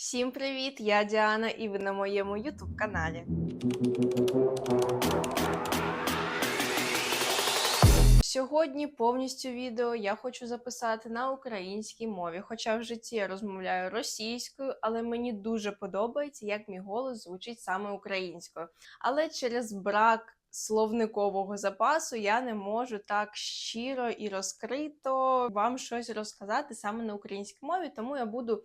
Всім привіт! Я Діана і ви на моєму YouTube каналі. Сьогодні повністю відео я хочу записати на українській мові, хоча в житті я розмовляю російською, але мені дуже подобається, як мій голос звучить саме українською. Але через брак словникового запасу я не можу так щиро і розкрито вам щось розказати саме на українській мові, тому я буду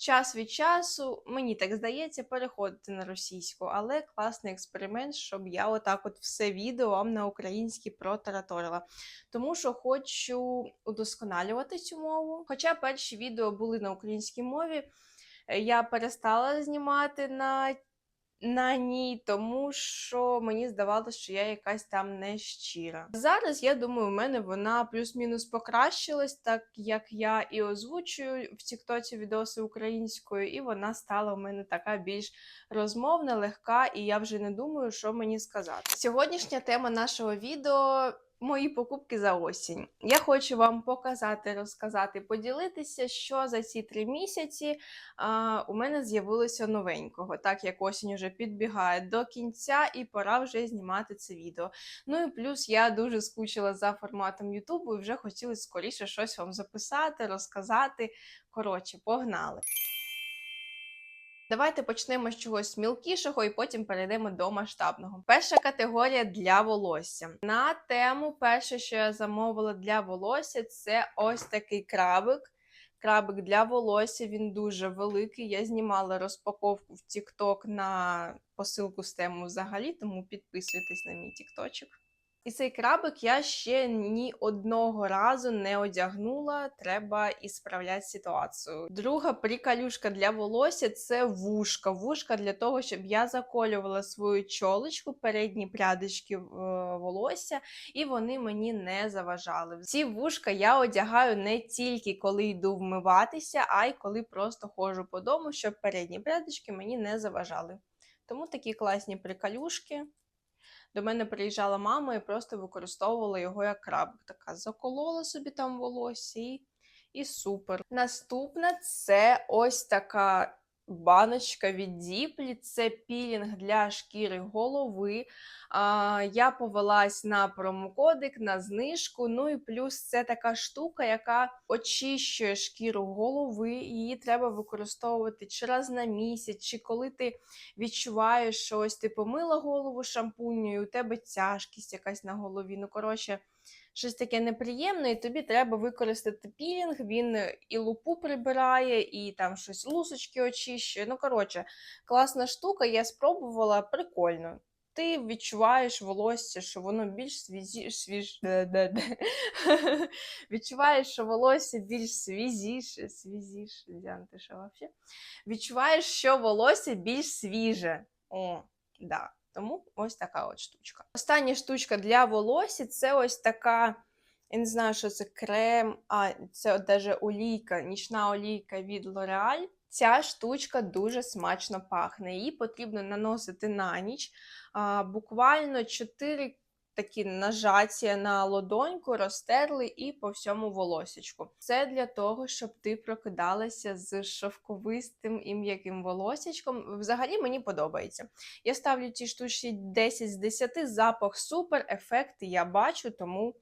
час від часу, мені так здається, переходити на російську, але класний експеримент, щоб я отак от все відео вам на українській протараторила. Тому що хочу удосконалювати цю мову. Хоча перші відео були на українській мові, е, я перестала знімати на на ній, тому що мені здавалося, що я якась там нещира. Зараз я думаю, у мене вона плюс-мінус покращилась, так як я і озвучую в Тіктоці відоси українською, і вона стала у мене така більш розмовна, легка, і я вже не думаю, що мені сказати. Сьогоднішня тема нашого відео. Мої покупки за осінь. Я хочу вам показати, розказати, поділитися, що за ці три місяці а, у мене з'явилося новенького, так як осінь вже підбігає до кінця, і пора вже знімати це відео. Ну і плюс я дуже скучила за форматом Ютубу і вже хотілося скоріше щось вам записати, розказати. Коротше, погнали! Давайте почнемо з чогось мілкішого і потім перейдемо до масштабного. Перша категорія для волосся. На тему перше, що я замовила для волосся, це ось такий крабик. Крабик для волосся, він дуже великий. Я знімала розпаковку в TikTok на посилку з тему взагалі, тому підписуйтесь на мій тікточок. І цей крабик я ще ні одного разу не одягнула. Треба і справляти ситуацію. Друга приколюшка для волосся це вушка. Вушка для того, щоб я заколювала свою чолочку, передні прядочки е, волосся, і вони мені не заважали. Ці вушка я одягаю не тільки коли йду вмиватися, а й коли просто ходжу по дому, щоб передні прядочки мені не заважали. Тому такі класні приколюшки. До мене приїжджала мама і просто використовувала його як крабик. Така заколола собі там волосся і, і супер. Наступна це ось така баночка від Діплі. Це пілінг для шкіри голови. А, Я повелась на промокодик, на знижку. Ну і плюс це така штука, яка очищує шкіру голови. Її треба використовувати чи раз на місяць, чи коли ти відчуваєш, що ось ти помила голову шампунью, і у тебе тяжкість якась на голові. Ну, коротше, щось таке неприємне, і тобі треба використати пілінг, він і лупу прибирає, і там щось лусочки очищує. Ну, коротше, класна штука, я спробувала, прикольно. Ти відчуваєш волосся, що воно більш свіжі... свіж... Відчуваєш, що волосся більш свіжіше, свіжіше, ти що взагалі? Відчуваєш, що волосся більш свіже. О, да. Тому ось така от штучка. Остання штучка для волосся це ось така. Я не знаю, що це крем, а це от даже олійка, нічна олійка від L'Oreal. Ця штучка дуже смачно пахне. Її потрібно наносити на ніч. А, Буквально 4 такі нажаття на лодоньку, розтерли і по всьому волосечку. Це для того, щоб ти прокидалася з шовковистим і м'яким волосечком. Взагалі мені подобається. Я ставлю ці штучки 10 з 10, запах супер, ефекти я бачу, тому.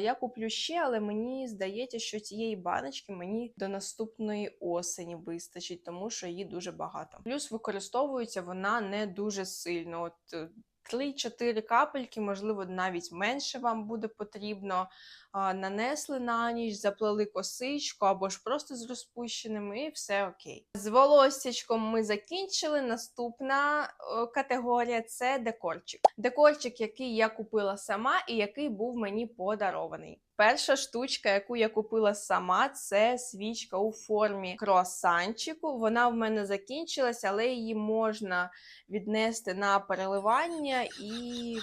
Я куплю ще, але мені здається, що цієї баночки мені до наступної осені вистачить, тому що її дуже багато. Плюс використовується вона не дуже сильно. От 3-4 капельки, можливо, навіть менше вам буде потрібно. Нанесли на ніч, заплели косичку або ж просто з розпущеними, і все окей. З волоссячком ми закінчили. Наступна категорія це декорчик. Декорчик, який я купила сама і який був мені подарований. Перша штучка, яку я купила сама, це свічка у формі круасанчику. Вона в мене закінчилася, але її можна віднести на переливання. І,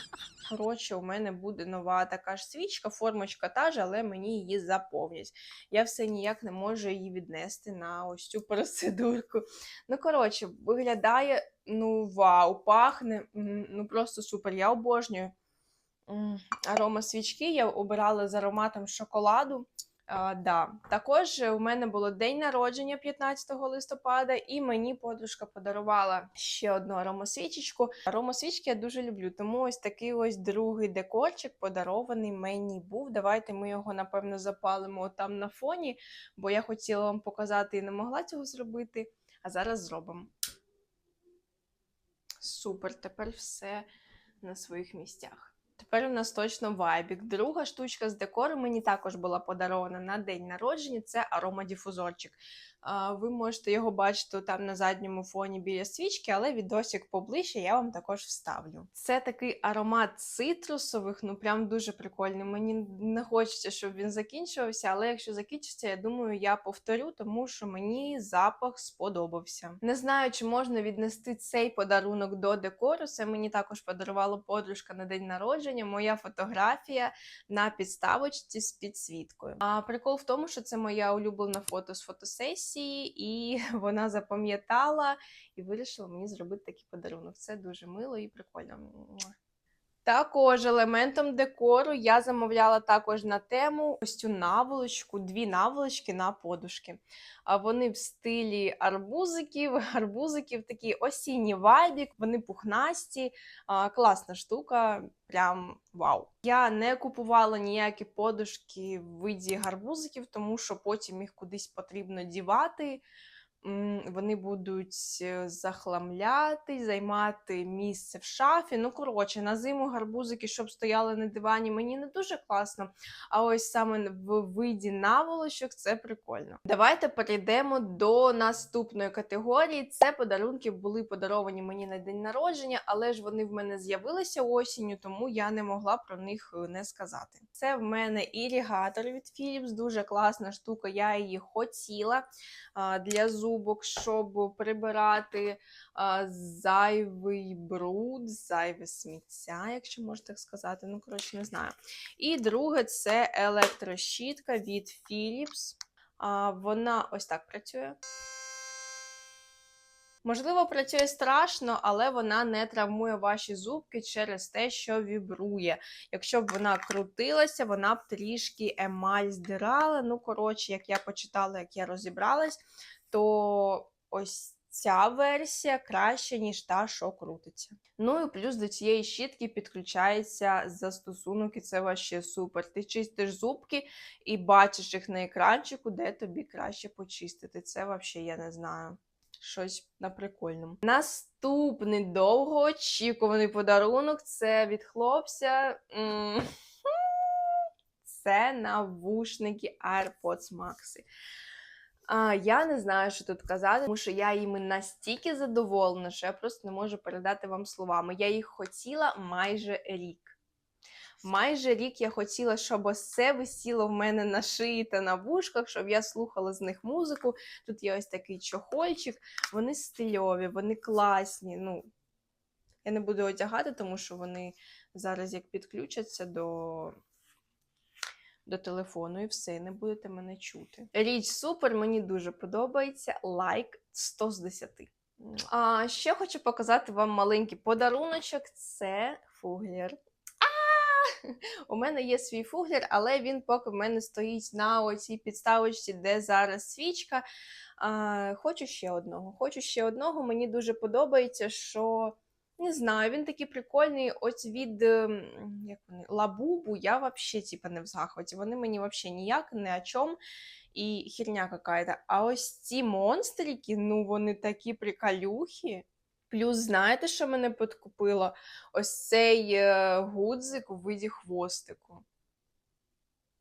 коротше, у мене буде нова така ж свічка, формочка та ж, але мені її заповнять. Я все ніяк не можу її віднести на ось цю процедурку. Ну, коротше, виглядає ну вау, пахне, ну просто супер. Я обожнюю арома свічки. Я обирала з ароматом шоколаду. А, да. Також у мене було день народження 15 листопада, і мені подружка подарувала ще одну аромасвічечку. Аромасвічки я дуже люблю, тому ось такий ось другий декорчик подарований мені був. Давайте ми його, напевно, запалимо там на фоні, бо я хотіла вам показати і не могла цього зробити. А зараз зробимо. Супер, тепер все на своїх місцях. Тепер у нас точно вайбік. Друга штучка з декору мені також була подарована на день народження. Це аромадіфузорчик. Ви можете його бачити там на задньому фоні біля свічки, але відосик поближче я вам також вставлю. Це такий аромат цитрусових, ну прям дуже прикольний. Мені не хочеться, щоб він закінчувався, але якщо закінчиться, я думаю, я повторю, тому що мені запах сподобався. Не знаю, чи можна віднести цей подарунок до декору. Це мені також подарувала подружка на день народження. Моя фотографія на підставочці з підсвіткою. А прикол в тому, що це моя улюблена фото з фотосесії, і вона запам'ятала і вирішила мені зробити такий подарунок. Це дуже мило і прикольно. Також елементом декору я замовляла також на тему ось цю наволочку, дві наволочки на подушки. А вони в стилі арбузиків, арбузиків такий осінній вайбік, вони пухнасті, а, класна штука, прям вау. Я не купувала ніякі подушки в виді гарбузиків, тому що потім їх кудись потрібно дівати. Вони будуть е, захламляти, займати місце в шафі. Ну, коротше, на зиму гарбузики, щоб стояли на дивані, мені не дуже класно. А ось саме в виді наволочок це прикольно. Давайте перейдемо до наступної категорії. Це подарунки були подаровані мені на день народження, але ж вони в мене з'явилися осінню, тому я не могла про них е, не сказати. Це в мене ірігатор від Philips, дуже класна штука. Я її хотіла для зубок, щоб прибирати а, зайвий бруд, зайве сміття, якщо можна так сказати. Ну, коротше, не знаю. І друге це електрощітка від Philips. А, Вона ось так працює. Можливо, працює страшно, але вона не травмує ваші зубки через те, що вібрує. Якщо б вона крутилася, вона б трішки емаль здирала. Ну, коротше, як я почитала, як я розібралась, то ось ця версія краще, ніж та, що крутиться. Ну і плюс до цієї щітки підключається застосунок, і це вообще супер. Ти чистиш зубки і бачиш їх на екранчику, де тобі краще почистити. Це вообще я не знаю. Щось на прикольному. Наступний довгоочікуваний подарунок це від хлопця. Це навушники AirPods Max. А, я не знаю, що тут казати, тому що я їми настільки задоволена, що я просто не можу передати вам словами. Я їх хотіла майже рік. Майже рік я хотіла, щоб ось це висіло в мене на шиї та на вушках, щоб я слухала з них музику. Тут є ось такий чохольчик. Вони стильові, вони класні. Ну, я не буду одягати, тому що вони зараз як підключаться до, до телефону і все, не будете мене чути. Річ супер, мені дуже подобається. Лайк 100 з 10. А ще хочу показати вам маленький подаруночок. Це фуглер. У мене є свій фуглер, але він поки в мене стоїть на оцій підставочці, де зараз свічка. А, Хочу ще одного. Хочу ще одного. Мені дуже подобається, що не знаю, він такий прикольний. Ось від ем, як вони, лабубу я взагалі типа, не в захваті. Вони мені взагалі ніяк, не о чому. І херня какая-то. А ось ці монстрики, ну вони такі приколюхи. Плюс, знаєте, що мене підкупило? Ось цей е, гудзик у виді хвостику.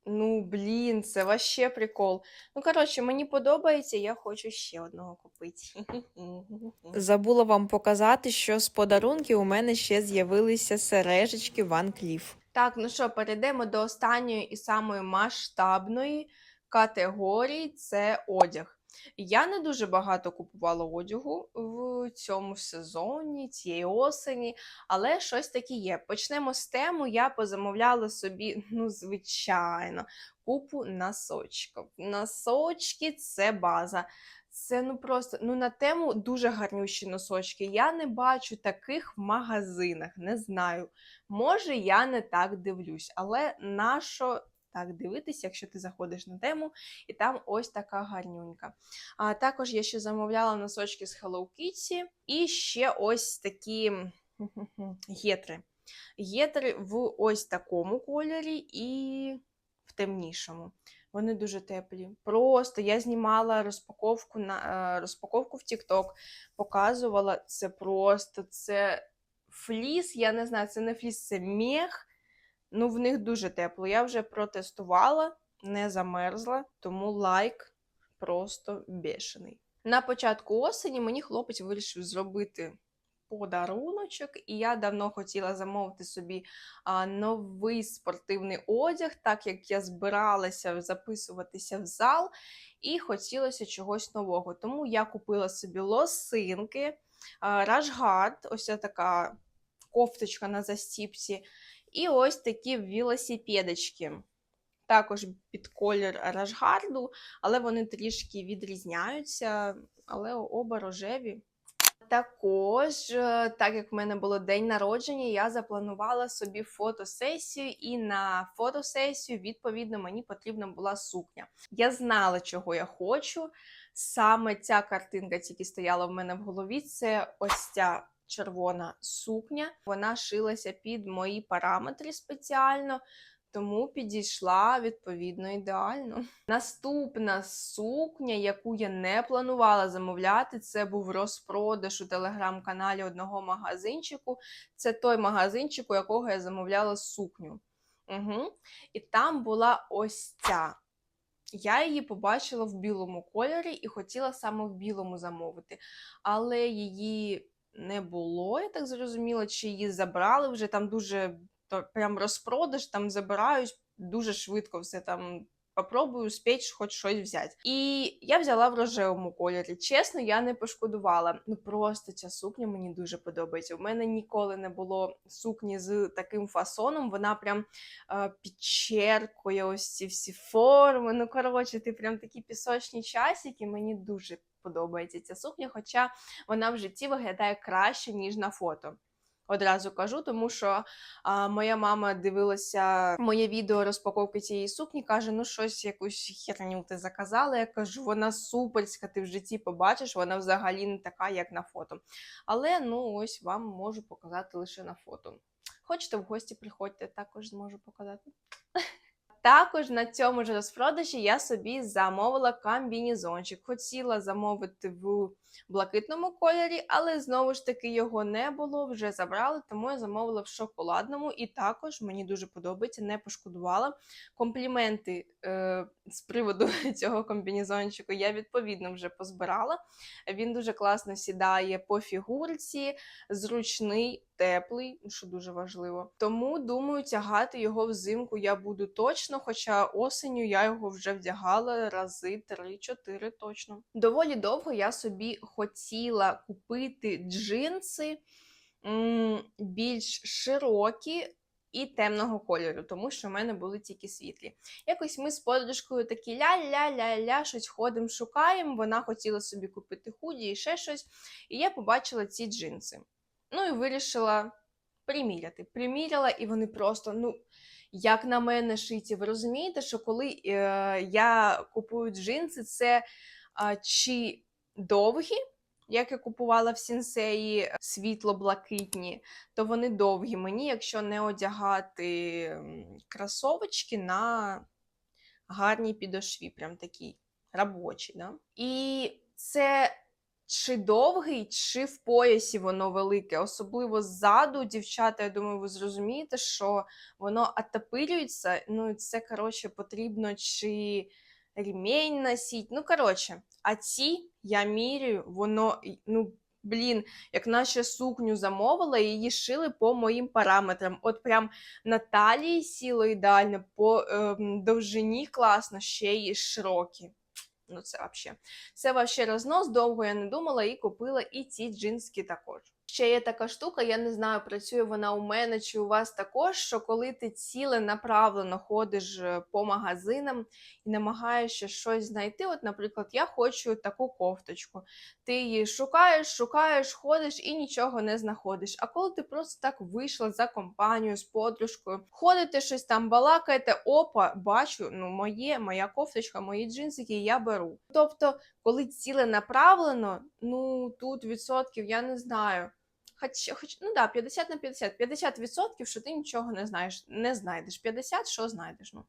Ну, блін, це вообще прикол. Ну, коротше, мені подобається, я хочу ще одного купити. Забула вам показати, що з подарунків у мене ще з'явилися сережечки Ван Кліф. Так, ну що, перейдемо до останньої і самої масштабної категорії це одяг. Я не дуже багато купувала одягу в цьому сезоні, цієї осені, але щось таке є. Почнемо з тему. Я позамовляла собі, ну, звичайно, купу носочків. Носочки це база. Це ну просто ну на тему дуже гарнющі носочки. Я не бачу таких в магазинах, не знаю. Може, я не так дивлюсь, але нащо так дивитися, якщо ти заходиш на тему, і там ось така гарнюнька. А також я ще замовляла носочки з Hello Kitty і ще ось такі гетри. Гетри в ось такому кольорі і в темнішому. Вони дуже теплі. Просто я знімала розпаковку на е, розпаковку в TikTok, показувала це просто це фліс. Я не знаю, це не фліс, це мех. Ну, в них дуже тепло. Я вже протестувала, не замерзла, тому лайк просто бешений. На початку осені мені хлопець вирішив зробити подаруночок, і я давно хотіла замовити собі а, новий спортивний одяг, так як я збиралася записуватися в зал, і хотілося чогось нового. Тому я купила собі лосинки, а, рашгард, ось така кофточка на застіпці, і ось такі велосипедочки. Також під колір рашгарду, але вони трішки відрізняються, але оба рожеві. Також, е, так як в мене було день народження, я запланувала собі фотосесію, і на фотосесію, відповідно, мені потрібна була сукня. Я знала, чого я хочу. Саме ця картинка тільки стояла в мене в голові. Це ось ця червона сукня. Вона шилася під мої параметри спеціально. Тому підійшла відповідно ідеально. Наступна сукня, яку я не планувала замовляти, це був розпродаж у телеграм-каналі одного магазинчику. Це той магазинчик, у якого я замовляла сукню. Угу. І там була ось ця. Я її побачила в білому кольорі і хотіла саме в білому замовити, але її не було, я так зрозуміла, чи її забрали вже там дуже то прям розпродаж, там забирають дуже швидко все там. Попробую успіть хоч щось взяти. І я взяла в рожевому кольорі. Чесно, я не пошкодувала. Ну просто ця сукня мені дуже подобається. У мене ніколи не було сукні з таким фасоном. Вона прям е, підчеркує ось ці всі форми. Ну, коротше, ти прям такі пісочні часики. Мені дуже подобається ця сукня, хоча вона в житті виглядає краще, ніж на фото. Одразу кажу, тому що а, моя мама дивилася моє відео розпаковки цієї сукні, каже: ну щось якусь херню ти заказала. Я кажу, вона суперська, ти в житті побачиш, вона взагалі не така, як на фото. Але ну ось вам можу показати лише на фото. Хочете в гості приходьте, також зможу показати. Також на цьому ж розпродажі я собі замовила комбінізончик. Хотіла замовити в блакитному кольорі, але знову ж таки його не було, вже забрали, тому я замовила в шоколадному і також мені дуже подобається, не пошкодувала. Компліменти е, з приводу цього комбінезончику я відповідно вже позбирала. Він дуже класно сідає по фігурці, зручний, теплий, що дуже важливо. Тому думаю, тягати його взимку я буду точно, хоча осенню я його вже вдягала рази 3-4 точно. Доволі довго я собі хотіла купити джинси більш широкі. І темного кольору, тому що в мене були тільки світлі. Якось ми з подружкою такі ля-ля-ля-ля, щось ходимо, шукаємо. Вона хотіла собі купити худі і ще щось. І я побачила ці джинси. Ну і вирішила приміряти. Приміряла, і вони просто, ну, як на мене, шиті. Ви розумієте, що коли е, я купую джинси, це а, чи довгі, як я купувала в сінсеї світло-блакитні, то вони довгі. Мені, якщо не одягати м, кросовочки на гарній підошві, прям такі робочі. Да? І це чи довгий, чи в поясі воно велике. Особливо ззаду, дівчата, я думаю, ви зрозумієте, що воно отопирюється. Ну, і це, коротше, потрібно чи ремінь носити. Ну, коротше, а ці я міряю, воно, ну, блін, як наче сукню замовила, її шили по моїм параметрам. От прям на талії сіло ідеально, по ем, довжині класно, ще й широкі. Ну, це взагалі. Це вообще рознос, довго я не думала і купила і ці джински також. Ще є така штука, я не знаю, працює вона у мене чи у вас також, що коли ти ціленаправлено ходиш е, по магазинам і намагаєшся щось знайти. От, наприклад, я хочу таку кофточку. Ти її шукаєш, шукаєш, ходиш і нічого не знаходиш. А коли ти просто так вийшла за компанію з подружкою, ходите щось там, балакаєте, опа, бачу, ну моє, моя кофточка, мої джинсики, я беру. Тобто, коли ціленаправлено, ну тут відсотків я не знаю. Хоч, хоч ну да, 50 на 50. 50%, що ти нічого не знаєш, не знайдеш. 50 що знайдеш. Ну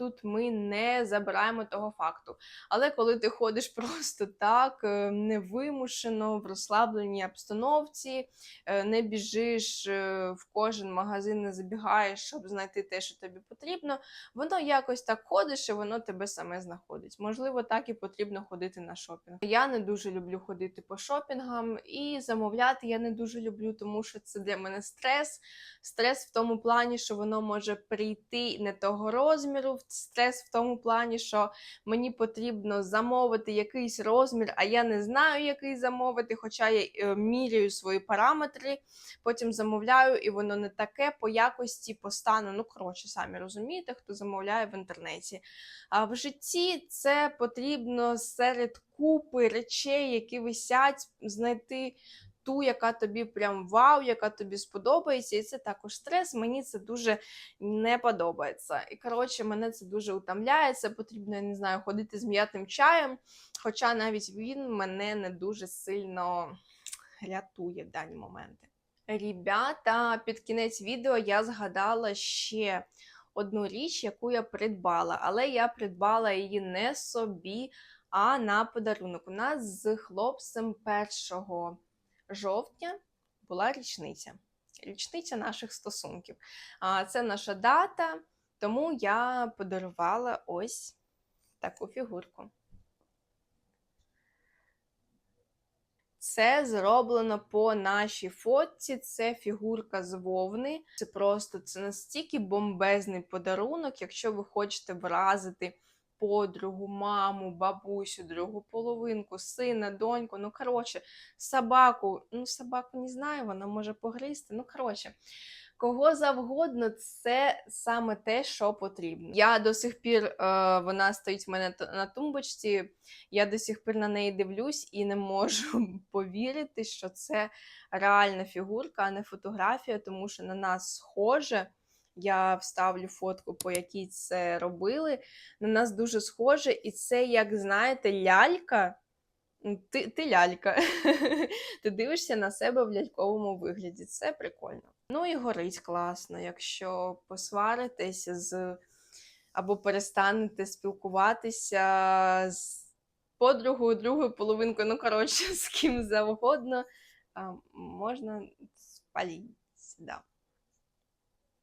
тут ми не забираємо того факту. Але коли ти ходиш просто так, е, невимушено, в розслабленій обстановці, е, не біжиш е, в кожен магазин, не забігаєш, щоб знайти те, що тобі потрібно, воно якось так ходиш, і воно тебе саме знаходить. Можливо, так і потрібно ходити на шопінг. Я не дуже люблю ходити по шопінгам і замовляти я не дуже люблю, тому що це для мене стрес. Стрес в тому плані, що воно може прийти не того розміру. Стрес в тому плані, що мені потрібно замовити якийсь розмір, а я не знаю, який замовити, хоча я е, міряю свої параметри, потім замовляю, і воно не таке по якості, по стану. Ну, коротше, самі розумієте, хто замовляє в інтернеті. А в житті це потрібно серед купи речей, які висять, знайти ту, яка тобі прям вау, яка тобі сподобається, і це також стрес. Мені це дуже не подобається. І коротше, мене це дуже утомляє. Це потрібно, я не знаю, ходити з м'ятним чаєм. Хоча навіть він мене не дуже сильно рятує в дані моменти. Ребята, під кінець відео я згадала ще одну річ, яку я придбала, але я придбала її не собі, а на подарунок. У нас з хлопцем 1 жовтня була річниця. Річниця наших стосунків. А це наша дата, тому я подарувала ось таку фігурку. Це зроблено по нашій фотці. Це фігурка з вовни. Це просто це настільки бомбезний подарунок, якщо ви хочете вразити подругу, маму, бабусю, другу половинку, сина, доньку. Ну, коротше, собаку. Ну, собаку не знаю, вона може погризти. Ну, коротше. Кого завгодно, це саме те, що потрібно. Я до сих пір е, вона стоїть в мене на тумбочці. Я до сих пір на неї дивлюсь і не можу повірити, що це реальна фігурка, а не фотографія, тому що на нас схоже. Я вставлю фотку, по якій це робили. На нас дуже схоже, і це, як знаєте, лялька. Ти, ти лялька. ти дивишся на себе в ляльковому вигляді. Це прикольно. Ну і горить класно, якщо посваритеся з або перестанете спілкуватися з подругою, другою половинкою, ну коротше, з ким завгодно, можна спалити. Да.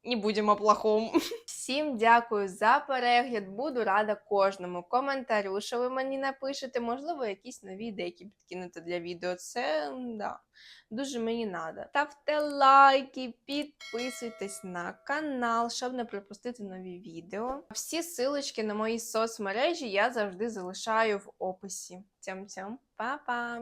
Не будемо плохому. Всім дякую за перегляд. Буду рада кожному коментарю, що ви мені напишете. Можливо, якісь нові ідейки підкинете для відео. Це да, дуже мені надо. Ставте лайки, підписуйтесь на канал, щоб не пропустити нові відео. Всі силочки на мої соцмережі я завжди залишаю в описі. Цям-цям, па-па!